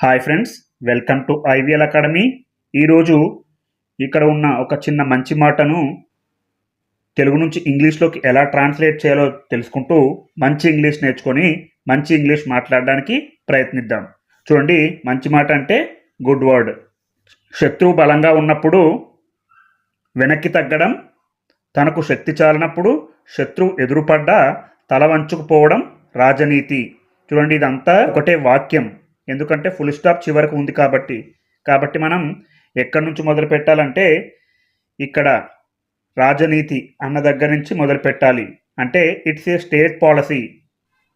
Hi friends welcome to IVL academy ఈరోజు ఇక్కడ ఉన్న ఒక చిన్న మంచి మాటను తెలుగు నుంచి ఇంగ్లీష్లోకి ఎలా ట్రాన్స్లేట్ చేయాలో తెలుసుకుంటూ మంచి ఇంగ్లీష్ నేర్చుకొని మంచి ఇంగ్లీష్ మాట్లాడడానికి ప్రయత్నిద్దాం. చూడండి మంచి మాట అంటే గుడ్ వర్డ్ శత్రువు బలంగా ఉన్నప్పుడు వెనక్కి తగ్గడం తనకు శక్తి చాలినప్పుడు శత్రువు ఎదురుపడ్డా తల వంచుకుపోవడం రాజనీతి. చూడండి ఇదంతా ఒకటే వాక్యం. ఎందుకంటే ఫుల్ స్టాప్ చివరకు ఉంది కాబట్టి. కాబట్టి మనం ఎక్కడి నుంచి మొదలు పెట్టాలంటే ఇక్కడ రాజనీతి అన్న దగ్గర నుంచి మొదలు పెట్టాలి. అంటే ఇట్స్ ఏ స్టేట్ పాలసీ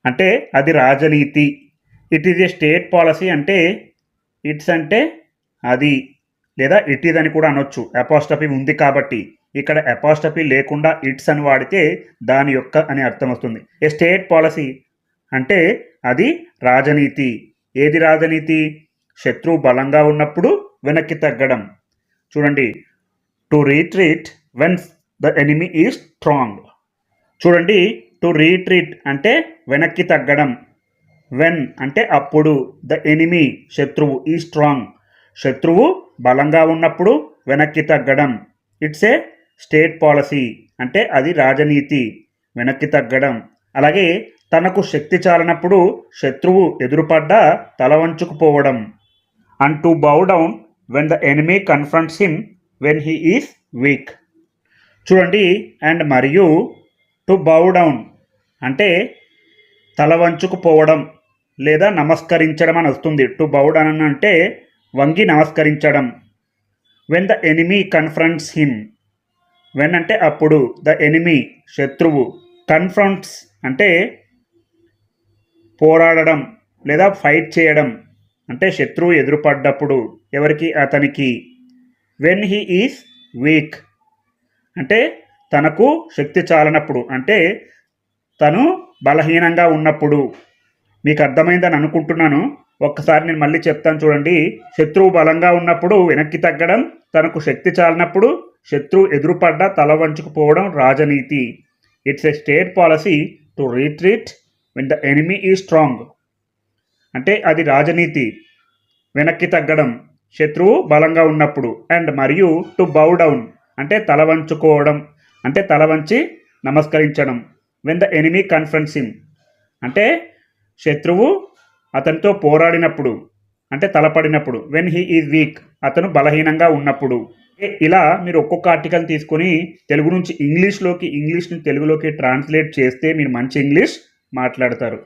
అంటే అది రాజనీతి. It is a state policy అంటే ఇట్స్ అంటే అది లేదా ఇట్ ఈజ్ అని కూడా అనొచ్చు. అపాస్టపీ ఉంది కాబట్టి. ఇక్కడ అపాస్టపీ లేకుండా ఇట్స్ అని వాడితే దాని యొక్క అని అర్థం వస్తుంది. ఏ స్టేట్ పాలసీ అంటే అది రాజనీతి. ఏది రాజనీతి? శత్రువు బలంగా ఉన్నప్పుడు వెనక్కి తగ్గడం. చూడండి. To retreat when the enemy is strong. చూడండి. టు రీట్రీట్ అంటే వెనక్కి తగ్గడం. వెన్ అంటే అప్పుడు. ద ఎనిమీ శత్రువు ఈ స్ట్రాంగ్. శత్రువు బలంగా ఉన్నప్పుడు వెనక్కి తగ్గడం. It's a state policy. అంటే అది రాజనీతి. వెనక్కి తగ్గడం. అలాగే తనకు శక్తి చాలనప్పుడు శత్రువు ఎదురుపడ్డా తల వంచుకుపోవడం. And to bow down when the enemy confronts him when he is weak చూడండి అండ్ మరియు టు బౌ డౌన్ అంటే తల వంచుకుపోవడం లేదా నమస్కరించడం అని వస్తుంది. టు బౌ డౌన్ అంటే వంగి నమస్కరించడం. When the enemy confronts him when అంటే అప్పుడు ద ఎనిమీ శత్రువు కన్ఫ్రంట్స్ అంటే పోరాడడం లేదా ఫైట్ చేయడం అంటే శత్రువు ఎదురుపడ్డప్పుడు ఎవరికి? అతనికి. వెన్ హీ ఈజ్ వీక్ అంటే తనకు శక్తి చాలనప్పుడు అంటే తను బలహీనంగా ఉన్నప్పుడు. మీకు అర్థమైందని అనుకుంటున్నాను. ఒక్కసారి నేను మళ్ళీ చెప్తాను చూడండి. శత్రువు బలంగా ఉన్నప్పుడు వెనక్కి తగ్గడం తనకు శక్తి చాలినప్పుడు శత్రువు ఎదురుపడ్డ తల వంచుకుపోవడం రాజనీతి. It's a state policy to retreat when the enemy is strong అంటే అది రాజనీతి. వెనక్కి తగ్గడం. శత్రువు బలంగా ఉన్నప్పుడు. అండ్ మరియు టు బౌ డౌన్ అంటే తల వంచుకోవడం. అంటే తల వంచి నమస్కరించడం. వెన్ ద ఎనిమీ కన్ఫరెన్సింగ్ అంటే శత్రువు అతనితో పోరాడినప్పుడు. అంటే తలపడినప్పుడు. వెన్ హీ ఈజ్ వీక్ అతను బలహీనంగా ఉన్నప్పుడు. ఇలా మీరు ఒక్కొక్క ఆర్టికల్ తీసుకొని తెలుగు నుంచి ఇంగ్లీష్లోకి ఇంగ్లీష్ నుంచి తెలుగులోకి ట్రాన్స్లేట్ చేస్తే మీరు మంచి ఇంగ్లీష్ మాట్లాడతారు.